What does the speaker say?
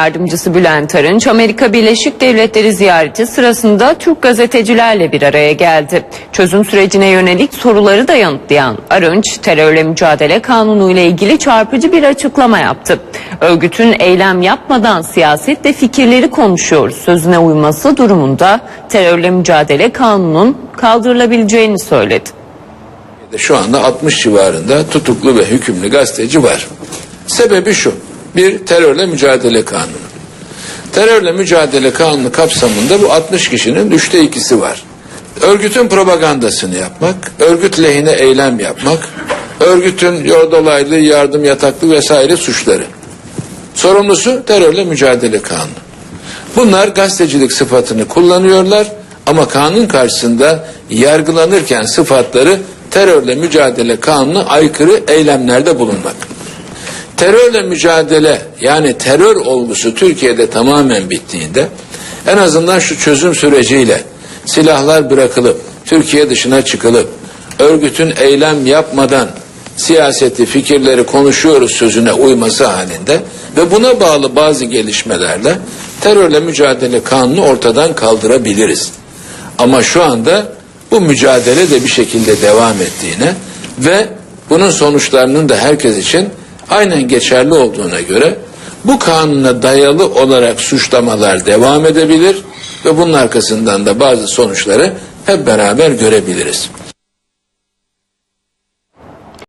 Yardımcısı Bülent Arınç, Amerika Birleşik Devletleri ziyareti sırasında Türk gazetecilerle bir araya geldi. Çözüm sürecine yönelik soruları da yanıtlayan Arınç, terörle mücadele kanunu ile ilgili çarpıcı bir açıklama yaptı. Örgütün eylem yapmadan siyasetle fikirleri konuşuyoruz sözüne uyması durumunda terörle mücadele kanunun kaldırılabileceğini söyledi. Şu anda 60 civarında tutuklu ve hükümlü gazeteci var. Sebebi şu. Bir terörle mücadele kanunu. Terörle mücadele kanunu kapsamında bu 60 kişinin üçte ikisi var. Örgütün propagandasını yapmak, örgüt lehine eylem yapmak, örgütün dolaylı yardım yataklı vesaire suçları. Sorumlusu terörle mücadele kanunu. Bunlar gazetecilik sıfatını kullanıyorlar ama kanun karşısında yargılanırken sıfatları terörle mücadele kanunu aykırı eylemlerde bulunmak. Terörle mücadele yani terör olgusu Türkiye'de tamamen bittiğinde en azından şu çözüm süreciyle silahlar bırakılıp Türkiye dışına çıkılıp örgütün eylem yapmadan siyaseti fikirleri konuşuyoruz sözüne uyması halinde ve buna bağlı bazı gelişmelerle terörle mücadele kanunu ortadan kaldırabiliriz. Ama şu anda bu mücadele de bir şekilde devam ettiğine ve bunun sonuçlarının da herkes için aynen geçerli olduğuna göre bu kanuna dayalı olarak suçlamalar devam edebilir ve bunun arkasından da bazı sonuçları hep beraber görebiliriz.